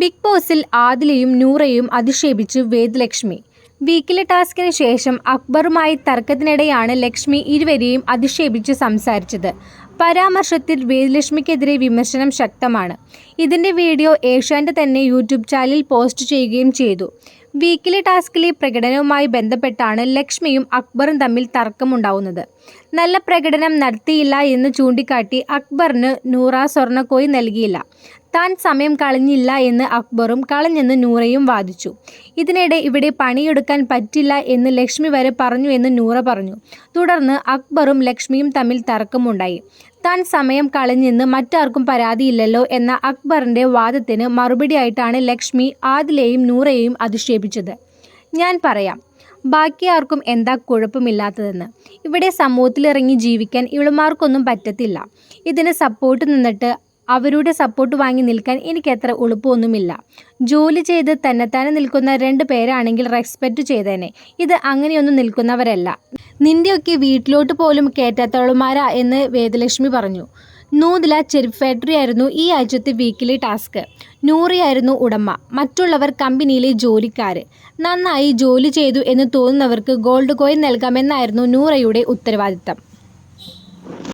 Big ബോസിൽ ആദിലയും നൂറയും അധിക്ഷേപിച്ചു വേദലക്ഷ്മി. വീക്കിലെ ടാസ്കിന് ശേഷം അക്ബറുമായി തർക്കത്തിനിടെയാണ് ലക്ഷ്മി ഇരുവരെയും അധിക്ഷേപിച്ച് സംസാരിച്ചത്. പരാമർശത്തിൽ വേദലക്ഷ്മിക്കെതിരെ വിമർശനം ശക്തമാണ്. ഇതിന്റെ വീഡിയോ ഏഷ്യാന്റെ തന്നെ യൂട്യൂബ് ചാനലിൽ പോസ്റ്റ് ചെയ്യുകയും ചെയ്തു. വീക്കിലെ ടാസ്കിലെ പ്രകടനവുമായി ബന്ധപ്പെട്ടാണ് ലക്ഷ്മിയും അക്ബറും തമ്മിൽ തർക്കമുണ്ടാവുന്നത്. നല്ല പ്രകടനം നടത്തിയില്ല എന്ന് ചൂണ്ടിക്കാട്ടി അക്ബറിന് നൂറ സ്വർണക്കോയി നൽകിയില്ല. താൻ സമയം കളഞ്ഞില്ല എന്ന് അക്ബറും കളഞ്ഞെന്ന് നൂറയും വാദിച്ചു. ഇതിനിടെ ഇവിടെ പണിയെടുക്കാൻ പറ്റില്ല എന്ന് ലക്ഷ്മി വരെ പറഞ്ഞു എന്ന് നൂറ പറഞ്ഞു. തുടർന്ന് അക്ബറും ലക്ഷ്മിയും തമ്മിൽ തർക്കമുണ്ടായി. താൻ സമയം കളഞ്ഞെന്ന് മറ്റാർക്കും പരാതിയില്ലല്ലോ എന്ന അക്ബറിന്റെ വാദത്തിന് മറുപടിയായിട്ടാണ് ലക്ഷ്മി ആദിലെയും നൂറയെയും അധിക്ഷേപിച്ചത്. ഞാൻ പറയാം ബാക്കി ആർക്കും എന്താ കുഴപ്പമില്ലാത്തതെന്ന്. ഇവിടെ സമൂഹത്തിലിറങ്ങി ജീവിക്കാൻ ഇവളുമാർക്കൊന്നും പറ്റത്തില്ല. ഇതിന് സപ്പോർട്ട് നിന്നിട്ട് അവരുടെ സപ്പോർട്ട് വാങ്ങി നിൽക്കാൻ എനിക്ക് അത്ര എളുപ്പമൊന്നുമില്ല. ജോലി ചെയ്ത് തന്നെത്താനെ നിൽക്കുന്ന രണ്ട് പേരാണെങ്കിൽ റെസ്പെക്റ്റ് ചെയ്തേനെ. ഇത് അങ്ങനെയൊന്നും നിൽക്കുന്നവരല്ല. നിന്റെയൊക്കെ വീട്ടിലോട്ട് പോലും കയറ്റാത്തവളുമാരാ എന്ന് വേദലക്ഷ്മി പറഞ്ഞു. നൂതില ചെരുപ്പ് ഫാക്ടറി ആയിരുന്നു ഈ ആഴ്ചത്തെ വീക്കിലി ടാസ്ക് നൂറിയായിരുന്നു ഉടമ. മറ്റുള്ളവർ കമ്പനിയിലെ ജോലിക്കാർ നന്നായി ജോലി ചെയ്തു എന്ന് തോന്നുന്നവർക്ക് ഗോൾഡ് കോയിൻ നൽകാമെന്നായിരുന്നു നൂറയുടെ ഉത്തരവാദിത്തം.